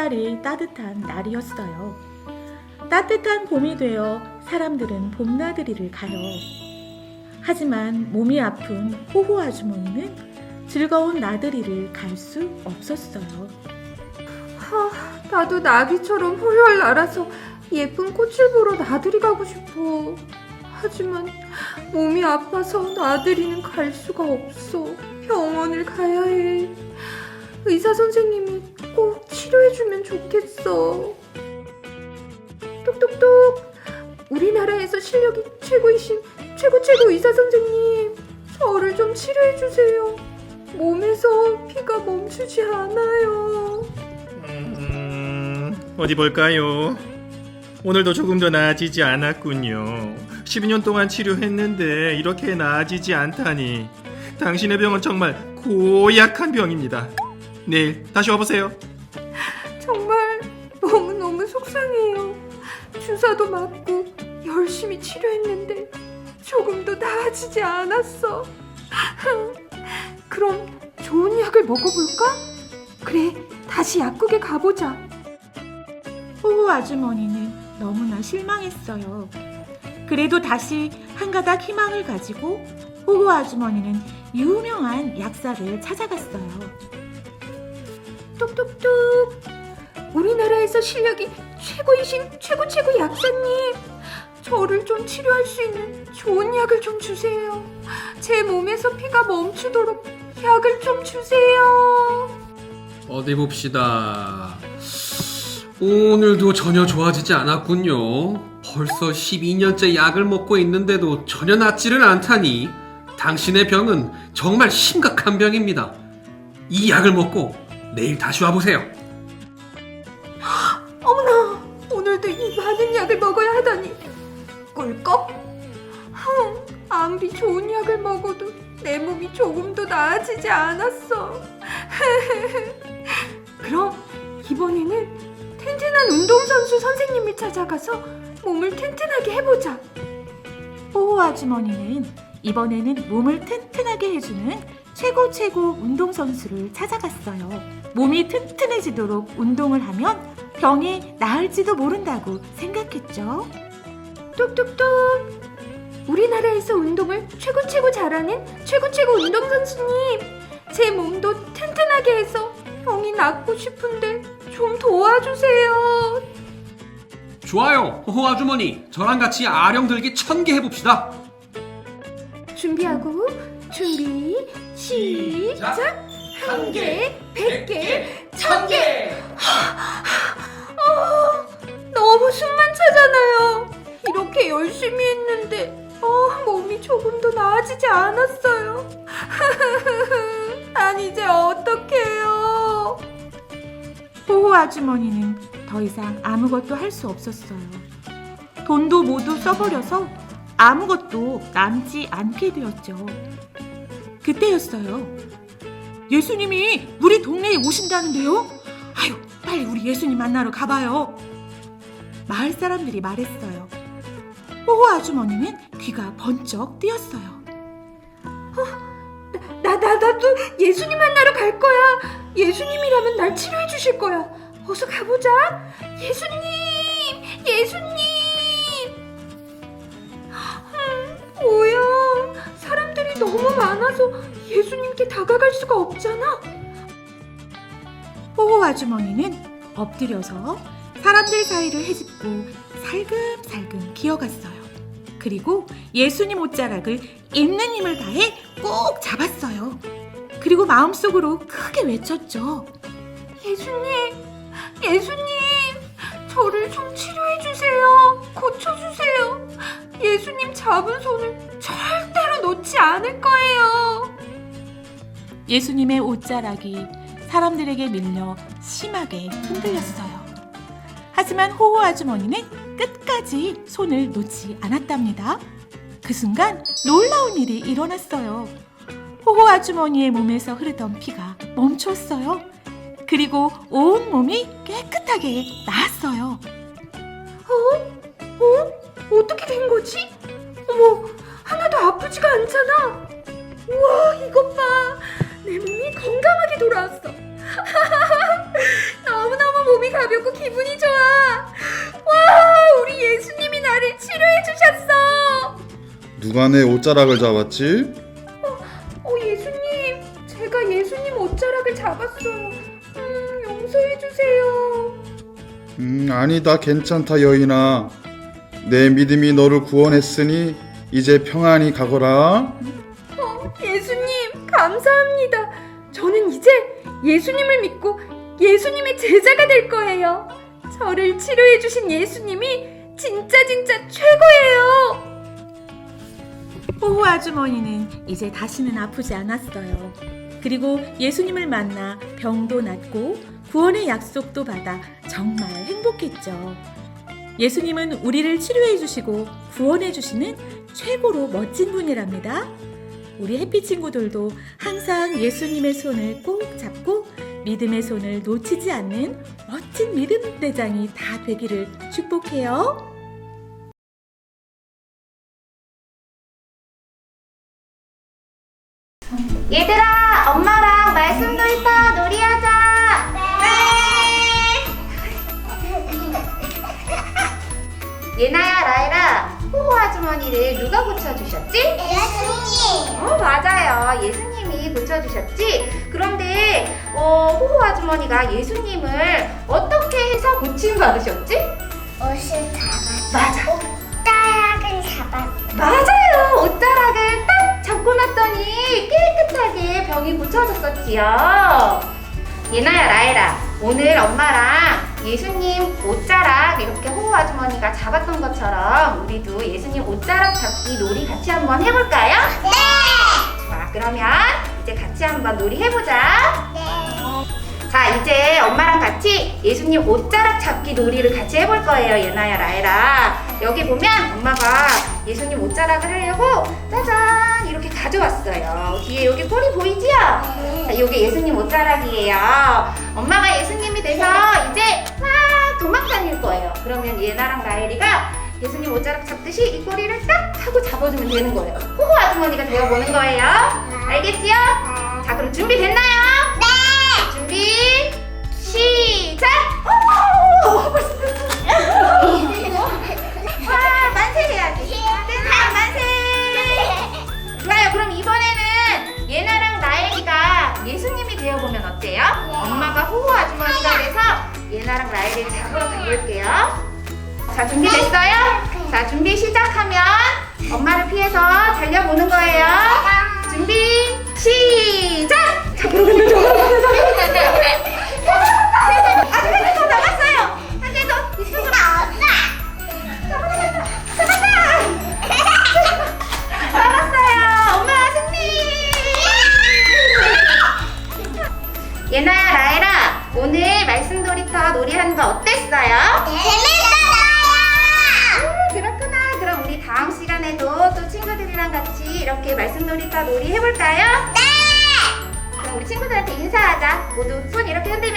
햇살이 따뜻한 날이었어요. 따뜻한 봄이 되어 사람들은 봄나들이를 가요. 하지만 몸이 아픈 호호 아주머니는 즐거운 나들이를 갈 수 없었어요. 하, 나도 나비처럼 훌훌 날아서 예쁜 꽃을 보러 나들이 가고 싶어. 하지만 몸이 아파서 나들이는 갈 수가 없어. 병원을 가야 해. 의사 선생님이 꼭 치료해주면 좋겠어. 똑똑똑. 우리나라에서 실력이 최고이신 최고 최고 의사 선생님. 저를 좀 치료해주세요. 몸에서 피가 멈추지 않아요. 음, 어디 볼까요? 오늘도 조금 더 나아지지 않았군요. 12년 동안 치료했는데 이렇게 나아지지 않다니. 당신의 병은 정말 고약한 병입니다. 내일 다시 와보세요. 정말 너무너무 속상해요. 주사도 맞고 열심히 치료했는데 조금도 나아지지 않았어. 그럼 좋은 약을 먹어볼까? 그래, 다시 약국에 가보자. 호호 아주머니는 너무나 실망했어요. 그래도 다시 한 가닥 희망을 가지고 호호 아주머니는 유명한 약사를 찾아갔어요. 똑똑똑. 우리나라에서 실력이 최고이신 최고 최고 약사님. 저를 좀 치료할 수 있는 좋은 약을 좀 주세요. 제 몸에서 피가 멈추도록 약을 좀 주세요. 어디 봅시다. 오늘도 전혀 좋아지지 않았군요. 벌써 12년째 약을 먹고 있는데도 전혀 낫지를 않다니. 당신의 병은 정말 심각한 병입니다. 이 약을 먹고 내일 다시 와보세요. 아무리 좋은 약을 먹어도 내 몸이 조금도 나아지지 않았어. 그럼 이번에는 튼튼한 운동선수 선생님을 찾아가서 몸을 튼튼하게 해보자. 호호 아주머니는 이번에는 몸을 튼튼하게 해주는 최고 최고 운동선수를 찾아갔어요. 몸이 튼튼해지도록 운동을 하면 병이 나을지도 모른다고 생각했죠. 똑똑똑. 우리나라에서 운동을 최고 최고 잘하는 최고 최고 운동 선수님. 제 몸도 튼튼하게 해서 병이 낫고 싶은데 좀 도와주세요. 좋아요, 호호 아주머니. 저랑 같이 아령 들기 천 개 해봅시다. 준비하고 준비 시작. 한 개, 백 개, 천 개. 아, 너무 숨만 차잖아요. 이렇게 열심히 했는데 어, 몸이 조금도 나아지지 않았어요. 난 이제 어떡해요? 호호 아주머니는 더 이상 아무것도 할 수 없었어요. 돈도 모두 써버려서 아무것도 남지 않게 되었죠. 그때였어요. 예수님이 우리 동네에 오신다는데요? 아유, 빨리 우리 예수님 만나러 가봐요. 마을 사람들이 말했어요. 호호 아주머니는 귀가 번쩍 뜨였어요. 나, 나, 나도 예수님 만나러 갈 거야. 예수님이라면 날 치료해 주실 거야. 어서 가보자. 예수님! 예수님! 음, 뭐야. 사람들이 너무 많아서 예수님께 다가갈 수가 없잖아. 호호 아주머니는 엎드려서 사람들 사이를 헤집고 살금살금 기어갔어요. 그리고 예수님 옷자락을 있는 힘을 다해 꼭 잡았어요. 그리고 마음속으로 크게 외쳤죠. 예수님! 예수님! 저를 좀 치료해 주세요. 고쳐 주세요. 예수님 잡은 손을 절대로 놓지 않을 거예요. 예수님의 옷자락이 사람들에게 밀려 심하게 흔들렸어요. 하지만 호호 아주머니는 끝까지 손을 놓지 않았답니다. 그 순간 놀라운 일이 일어났어요. 호호 아주머니의 몸에서 흐르던 피가 멈췄어요. 그리고 온 몸이 깨끗하게 나았어요. 어? 어떻게 된 거지? 어머, 하나도 아프지가 않잖아. 우와, 이것 봐. 내 몸이 건강하게 돌아왔어. 너무너무 몸이 가볍고 기분이 좋아. 누가 내 옷자락을 잡았지? 어, 예수님, 제가 예수님 옷자락을 잡았어요. 음, 용서해 주세요. 음, 아니다. 괜찮다, 여인아. 내 믿음이 너를 구원했으니 이제 평안히 가거라. 어, 예수님, 감사합니다. 저는 이제 예수님을 믿고 예수님의 제자가 될 거예요. 저를 치료해 주신 예수님이 진짜 진짜 최고예요. 호호 아주머니는 이제 다시는 아프지 않았어요. 그리고 예수님을 만나 병도 낫고 구원의 약속도 받아 정말 행복했죠. 예수님은 우리를 치료해 주시고 구원해 주시는 최고로 멋진 분이랍니다. 우리 해피 친구들도 항상 예수님의 손을 꼭 잡고 믿음의 손을 놓치지 않는 멋진 믿음 대장이 다 되기를 축복해요. 고쳐주셨지? 예수님. 어, 맞아요. 예수님이 고쳐주셨지. 그런데 어, 호호 아주머니가 예수님을 어떻게 해서 고침 받으셨지? 옷을 잡았어. 맞아. 옷자락을 잡았어. 맞아요. 옷자락을 딱 잡고 났더니 깨끗하게 병이 고쳐졌었지요. 예나야 라이라 오늘 엄마랑 예수님 옷자락 이렇게 호호 아주머니가 잡았던 것처럼 우리도 예수님 옷자락 잡기 놀이 같이 한번 해볼까요? 네. 자 그러면 이제 같이 한번 놀이 해보자. 네. 자 이제 엄마랑 같이 예수님 옷자락 잡기 놀이를 같이 해볼 거예요 예나야 라이라 여기 보면 엄마가 예수님 옷자락을 하려고 짜잔 이렇게 가져왔어요 뒤에 여기 꼬리 보이지요? 자 여기 예수님 옷자락이에요 엄마가 예수님이 돼서 이제 막 도망 다닐 거예요 그러면 예나랑 라엘이가 예수님 옷자락 잡듯이 이 꼬리를 딱 하고 잡아주면 되는 거예요 호호 아주머니가 되어보는 거예요 알겠지요? 자 그럼 준비됐나요? 네! 준비 시작! 오! 벌써 와 만세 해야지 됐나 만세 좋아요 그럼 이번에는 예나랑 나엘이가 예수님이 되어보면 어때요? 엄마가 호호 아주머니가 돼서 예나랑 나엘이를 잡으러 가볼게요 자 준비됐어요? 자 준비 시작하면 엄마를 피해서 달려보는 거예요 준비 시작! 잡으러 간다 놀이하는 거 어땠어요? 음, 그렇구나 그럼 우리 다음 시간에도 또 친구들이랑 같이 이렇게 말씀 놀이터 놀이 해볼까요? 네 그럼 우리 친구들한테 인사하자 모두 손 이렇게 흔들면서